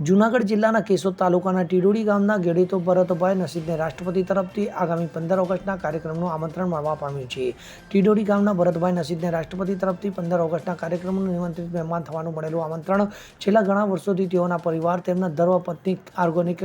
જૂનાગઢ જિલ્લાના કેશોદ તાલુકાના ટીડોડી ગામના ગેડીતો ભરતભાઈ નસીબને રાષ્ટ્રપતિ તરફથી આગામી પંદર ઓગસ્ટના કાર્યક્રમનું આમંત્રણ મળવા પામ્યું છે. ટીડોડી ગામના ભરતભાઈ નસીબને રાષ્ટ્રપતિ તરફથી પંદર ઓગસ્ટના કાર્યક્રમનું નિમંત્રિત મહેમાન થવાનું મળેલું આમંત્રણ. છેલ્લા ઘણા વર્ષોથી તેઓના પરિવાર, તેમના ધર્મપત્ની ઓર્ગેનિક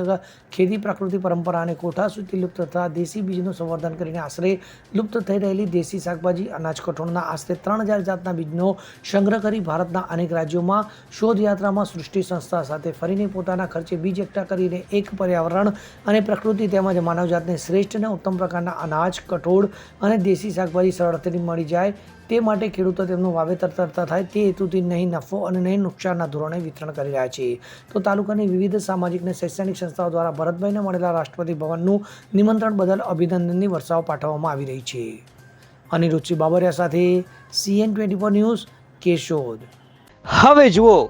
ખેતી, પ્રાકૃતિક પરંપરા અને કોઠા સુધી લુપ્ત થતા દેશી બીજનું સંવર્ધન કરીને આશરે લુપ્ત થઈ રહેલી દેશી શાકભાજી અનાજ કઠોળના આશરે ત્રણ હજાર જાતના બીજનો સંગ્રહ કરી ભારતના અનેક રાજ્યોમાં શોધયાત્રામાં સૃષ્ટિ સંસ્થા સાથે ફરીને પોતાના ખર્ચે બીજ એકઠા કરીને એક પર્યાવરણ અને પ્રકૃતિ તેમજ માનવજાતને શ્રેષ્ઠ અને ઉત્તમ પ્રકારના અનાજ, કઠોળ અને દેશી શાકભાજી સરળતાથી મળી જાય. તે માટે ખેડૂતો તેમનું વાવેતર તરતા થાય. તે હેતુથી નહીં નફો અને નહીં નુકસાનના ધોરણે વિતરણ કરી રહ્યા છે. તો તાલુકાની વિવિધ સામાજિક અને શૈક્ષણિક સંસ્થાઓ દ્વારા ભરતભાઈને મળેલા રાષ્ટ્રપતિ ભવનનું નિમંત્રણ બદલ અભિનંદનની વર્ષાઓ પાઠવવામાં આવી રહી છે. અનિરુચિ બાબરિયા સાથે CN twenty four news Keshod. હવે જુઓ